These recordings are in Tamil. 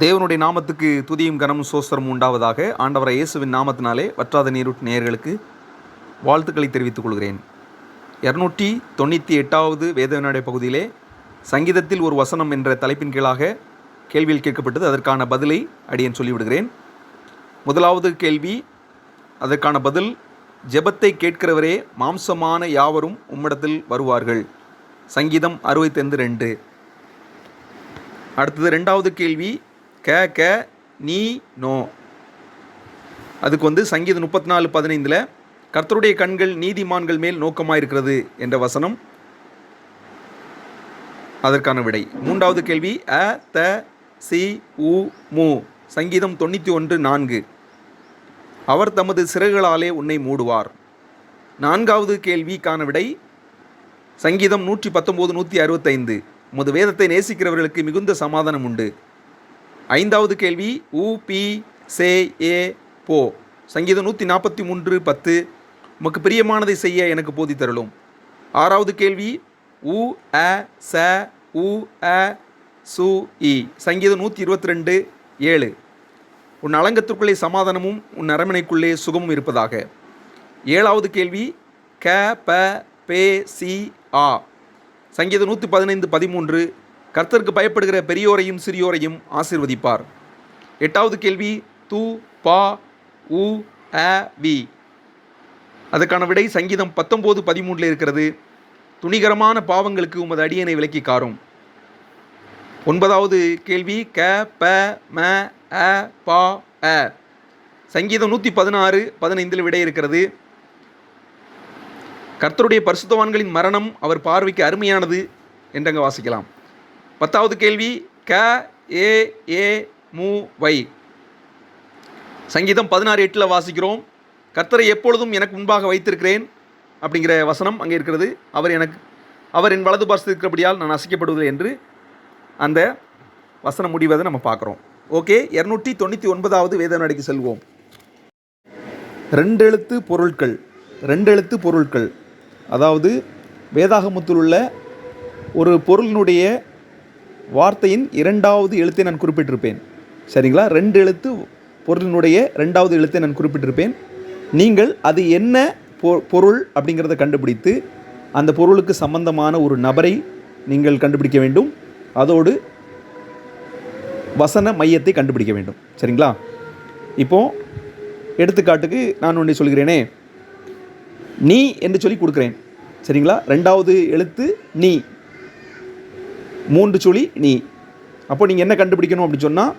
தேவனுடைய நாமத்துக்கு துதியும் கனமும் சோஸ்திரமும் உண்டாவதாக ஆண்டவரை இயேசுவின் நாமத்தினாலே வற்றாத நீரூட் நேயர்களுக்கு வாழ்த்துக்களை தெரிவித்துக் கொள்கிறேன். இரநூற்றி தொண்ணூற்றி எட்டாவது வேதவினாடைய பகுதியிலே சங்கீதத்தில் ஒரு வசனம் என்ற தலைப்பின் கீழாக கேள்வியில் கேட்கப்பட்டது. அதற்கான பதிலை அடியேன் சொல்லிவிடுகிறேன். முதலாவது கேள்வி அதற்கான பதில் ஜெபத்தை கேட்கிறவரே மாம்சமான யாவரும் உம்மிடத்தில் வருவார்கள். சங்கீதம் அறுபத்தைந்து ரெண்டு. அடுத்தது ரெண்டாவது கேள்வி க க நீ நோ. அதுக்கு வந்து சங்கீதம் முப்பத்தி நாலு பதினைந்தில் கர்த்தருடைய கண்கள் நீதிமான்கள் மேல் நோக்கமாக இருக்கிறது என்ற வசனம். அதற்கான விடை. மூன்றாவது கேள்வி அ த சி உ மு. சங்கீதம் தொண்ணூற்றி ஒன்று நான்கு. அவர் தமது சிறகுகளாலே உன்னை மூடுவார். நான்காவது கேள்விக்கான விடை சங்கீதம் நூற்றி பத்தொம்போது நூற்றி அறுபத்தைந்து. உமது வேதத்தை நேசிக்கிறவர்களுக்கு மிகுந்த சமாதானம் உண்டு ஐந்தாவது கேள்வி உ பி சே ஏ போ. சங்கீதம் நூற்றி நாற்பத்தி மூன்று பத்து. உமக்கு பிரியமானதை செய்ய எனக்கு போதித்தருளும் ஆறாவது கேள்வி உ அ ச உ அ சு இ. சங்கீதம் நூற்றி இருபத்தி ரெண்டு ஏழு. உன் அலங்கத்திற்குள்ளே சமாதானமும் உன் அரமனைக்குள்ளே சுகமும் இருப்பதாக. ஏழாவது கேள்வி க ப பே சி ஆ. சங்கீதம் நூற்றி பதினைந்து பதிமூன்று கர்த்தருக்கு பயப்படுகிற பெரியோரையும் சிறியோரையும் ஆசிர்வதிப்பார். எட்டாவது கேள்வி து பா உ அ வி. அதுக்கான விடை சங்கீதம் பத்தொம்போது பதிமூன்றில் இருக்கிறது. துணிகரமான பாவங்களுக்கு உமது அடியனை விலக்கி காரும். ஒன்பதாவது கேள்வி க ப ம அ பா அ. சங்கீதம் நூற்றி பதினாறு பதினைந்தில் விடை இருக்கிறது. கர்த்தருடைய பரிசுத்தவான்களின் மரணம் அவர் பார்வைக்கு அருமையானது என்றங்க வாசிக்கலாம். பத்தாவது கேள்வி க ஏ ஏ மு வை. சங்கீதம் பதினாறு எட்டில் வாசிக்கிறோம். கர்த்தரை எப்பொழுதும் எனக்கு முன்பாக வைத்திருக்கிறேன் அப்படிங்கிற வசனம் அங்கே இருக்கிறது. அவர் எனக்கு அவர் என் வலது பார்த்து இருக்கிறபடியால் நான் அசைக்கப்படுவது என்று அந்த வசனம் முடிவதை நம்ம பார்க்குறோம். ஓகே இரநூற்றி தொண்ணூற்றி ஒன்பதாவது வேதநாடிக்கு செல்வோம். ரெண்டெழுத்து பொருட்கள் ரெண்டெழுத்து பொருட்கள் அதாவது வேதாகமத்தில் உள்ள ஒரு பொருளினுடைய வார்த்தையின் இரண்டாவது எழுத்தை நான் குறிப்பிட்டிருப்பேன். சரிங்களா? ரெண்டு எழுத்து பொருளினுடைய ரெண்டாவது எழுத்தை நான் குறிப்பிட்டிருப்பேன். நீங்கள் அது என்ன பொ பொருள் அப்படிங்கிறத கண்டுபிடித்து அந்த பொருளுக்கு சம்பந்தமான ஒரு நபரை நீங்கள் கண்டுபிடிக்க வேண்டும். அதோடு வசன மையத்தை கண்டுபிடிக்க வேண்டும். சரிங்களா? இப்போது எடுத்துக்காட்டுக்கு நான் ஒன்றை சொல்கிறேனே. நீ என்று சொல்லி கொடுக்குறேன். சரிங்களா? ரெண்டாவது எழுத்து நீ. மூன்று சுழி நீ. அப்போ நீங்கள் என்ன கண்டுபிடிக்கணும் அப்படின்னு சொன்னால்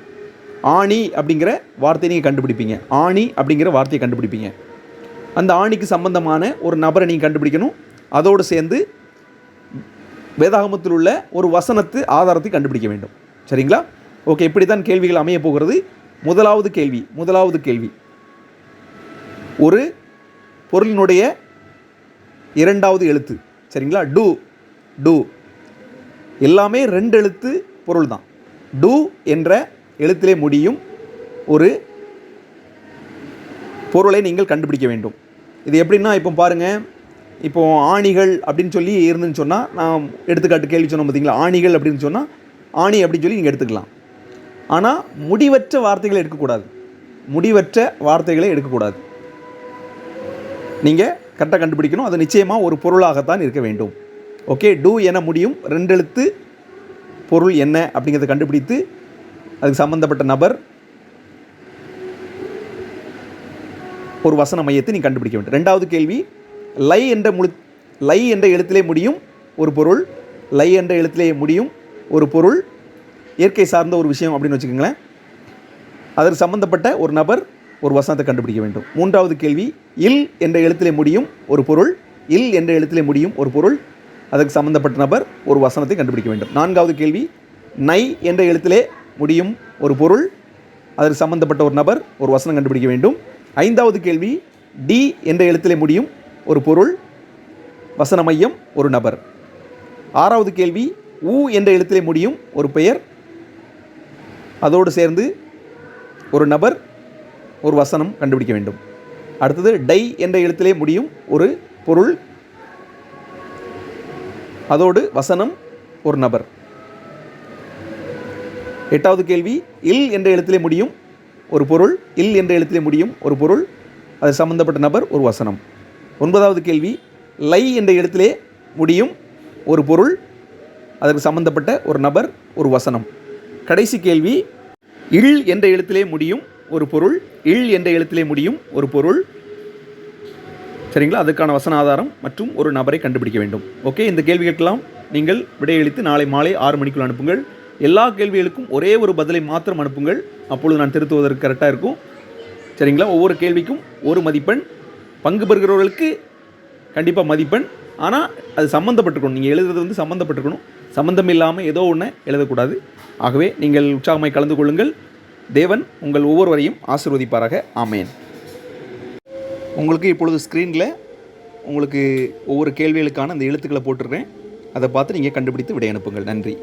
ஆணி அப்படிங்கிற வார்த்தையை நீங்கள் கண்டுபிடிப்பீங்க. ஆணி அப்படிங்கிற வார்த்தையை கண்டுபிடிப்பீங்க. அந்த ஆணிக்கு சம்பந்தமான ஒரு நபரை நீங்கள் கண்டுபிடிக்கணும். அதோடு சேர்ந்து வேதாகமத்தில் உள்ள ஒரு வசனத்து ஆதாரத்தை கண்டுபிடிக்க வேண்டும். சரிங்களா? ஓகே இப்படி தான் கேள்விகள் அமைய போகிறது. முதலாவது கேள்வி முதலாவது கேள்வி. ஒரு பொருளினுடைய இரண்டாவது எழுத்து. சரிங்களா? டு டு. எல்லாமே ரெண்டு எழுத்து பொருள் தான் டூ என்ற எழுத்திலே முடியும் ஒரு பொருளை நீங்கள் கண்டுபிடிக்க வேண்டும். இது எப்படின்னா இப்போ பாருங்கள் இப்போது ஆணிகள் அப்படின்னு சொல்லி இருந்துன்னு சொன்னால் நான் எடுத்துக்காட்டு கேள்வி சொன்னோம் பார்த்தீங்களா? ஆணிகள் அப்படின்னு சொன்னால் ஆணி அப்படின்னு சொல்லி நீங்கள் எடுத்துக்கலாம். ஆனால் முடிவற்ற வார்த்தைகளை எடுக்கக்கூடாது. முடிவற்ற வார்த்தைகளை எடுக்கக்கூடாது. நீங்கள் கரெக்டாக கண்டுபிடிக்கணும். அது நிச்சயமாக ஒரு பொருளாகத்தான் இருக்க வேண்டும். ஓகே டூ என முடியும். ரெண்டு எழுத்து பொருள் என்ன அப்படிங்கிறத கண்டுபிடித்து அதுக்கு சம்மந்தப்பட்ட நபர் ஒரு வசன மையத்தை நீ கண்டுபிடிக்க வேண்டும். ரெண்டாவது கேள்வி லை என்ற முழு லை என்ற எழுத்திலே முடியும் ஒரு பொருள் லை என்ற எழுத்திலே முடியும் ஒரு பொருள் இயற்கை சார்ந்த ஒரு விஷயம் அப்படின்னு வச்சுக்கோங்களேன். அதற்கு சம்பந்தப்பட்ட ஒரு நபர் ஒரு வசனத்தை கண்டுபிடிக்க வேண்டும். மூன்றாவது கேள்வி இல் என்ற எழுத்திலே முடியும் ஒரு பொருள் இல் என்ற எழுத்திலே முடியும் ஒரு பொருள் அதுக்கு சம்பந்தப்பட்ட நபர் ஒரு வசனத்தை கண்டுபிடிக்க வேண்டும். நான்காவது கேள்வி நை என்ற எழுத்திலே முடியும் ஒரு பொருள் அதற்கு சம்பந்தப்பட்ட ஒரு நபர் ஒரு வசனம் கண்டுபிடிக்க வேண்டும். ஐந்தாவது கேள்வி டி என்ற எழுத்திலே முடியும் ஒரு பொருள் வசன மையம் ஒரு நபர். ஆறாவது கேள்வி உ என்ற எழுத்திலே முடியும் ஒரு பெயர் அதோடு சேர்ந்து ஒரு நபர் ஒரு வசனம் கண்டுபிடிக்க வேண்டும். அடுத்தது டை என்ற எழுத்திலே முடியும் ஒரு பொருள் அதோடு வசனம் ஒரு நபர். எட்டாவது கேள்வி இல் என்ற எழுத்திலே முடியும் ஒரு பொருள் இல் என்ற எழுத்திலே முடியும் ஒரு பொருள் அது சம்பந்தப்பட்ட நபர் ஒரு வசனம். ஒன்பதாவது கேள்வி லை என்ற எழுத்திலே முடியும் ஒரு பொருள் அதற்கு சம்பந்தப்பட்ட ஒரு நபர் ஒரு வசனம். கடைசி கேள்வி இல் என்ற எழுத்திலே முடியும் ஒரு பொருள் இல் என்ற எழுத்திலே முடியும் ஒரு பொருள் சரிங்களா? அதுக்கான வசன ஆதாரம் மற்றும் ஒரு நபரை கண்டுபிடிக்க வேண்டும். ஓகே? இந்த கேள்விகளுக்கெல்லாம் நீங்கள் விடையளித்து நாளை மாலை ஆறு மணிக்குள் அனுப்புங்கள். எல்லா கேள்விகளுக்கும் ஒரே ஒரு பதிலை மாத்திரம் அனுப்புங்கள். அப்பொழுது நான் திருத்துவதற்கு கரெக்டாக இருக்கும். சரிங்களா? ஒவ்வொரு கேள்விக்கும் ஒரு மதிப்பெண். பங்கு பெறுகிறவர்களுக்கு கண்டிப்பாக மதிப்பெண். ஆனால் அது சம்மந்தப்பட்டிருக்கணும் நீங்கள் எழுதுறது வந்து சம்மந்தப்பட்டிருக்கணும் சம்மந்தம் இல்லாமல் ஏதோ ஒன்று எழுதக்கூடாது. ஆகவே நீங்கள் உற்சாகமாய் கலந்து கொள்ளுங்கள். தேவன் உங்கள் ஒவ்வொருவரையும் ஆசிர்வதிப்பாராக. ஆமேன். உங்களுக்கு இப்பொழுது ஸ்க்ரீனில் உங்களுக்கு ஒவ்வொரு கேள்விகளுக்கான அந்த எழுத்துக்களை போட்டுடுறேன் அதை பார்த்து நீங்கள் கண்டுபிடித்து விடை அனுப்புங்கள். நன்றி.